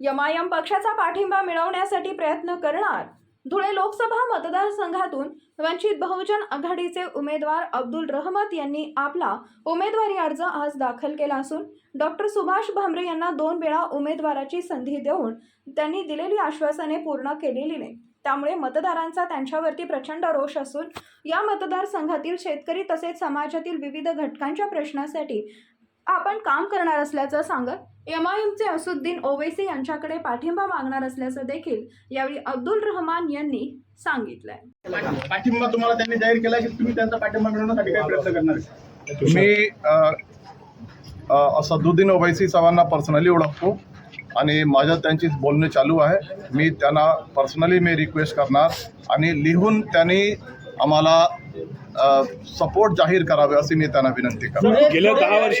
यमायम पक्षाचा पाठिंबा मिळवण्यासाठी प्रयत्न करणार. धुळे लोकसभा मतदारसंघातून वंचित बहुजन आघाडीचे उमेदवार अब्दुल रहमत यांनी आपला उमेदवारी अर्ज आज दाखल केला असून डॉक्टर सुभाष भामरे यांना दोन वेळा उमेदवाराची संधी देऊन त्यांनी दिलेली आश्वासने पूर्ण केलेली नाही त्यामुळे मतदारांचा त्यांच्यावरती प्रचंड रोष असून या मतदारसंघातील शेतकरी तसेच समाजातील विविध घटकांच्या प्रश्नासाठी आपण काम करणार असल्याचं सांगत एम आय एमचे असुद्दीन ओवेसी यांच्याकडे पाठिंबा मागणार असल्याचं देखील यावेळी अब्दुल रहमान यांनी सांगितलंय. पाठिंबा तुम्हाला त्यांनी जाहीर केला की तुम्ही त्यांचा पाठिंबा मिळवण्यासाठी काय प्रयत्न करणार आहे? मी अ, अ, सदुद्दीन ओवैसी साहेबांना पर्सनली ओळखतो आणि माझं त्यांची बोलणे चालू आहे. मी त्यांना पर्सनली मी रिक्वेस्ट करणार आणि लिहून त्यांनी आम्हाला सपोर्ट जाहीर करावे अशी मी त्यांना विनंती करणार गेल्या दहा वर्ष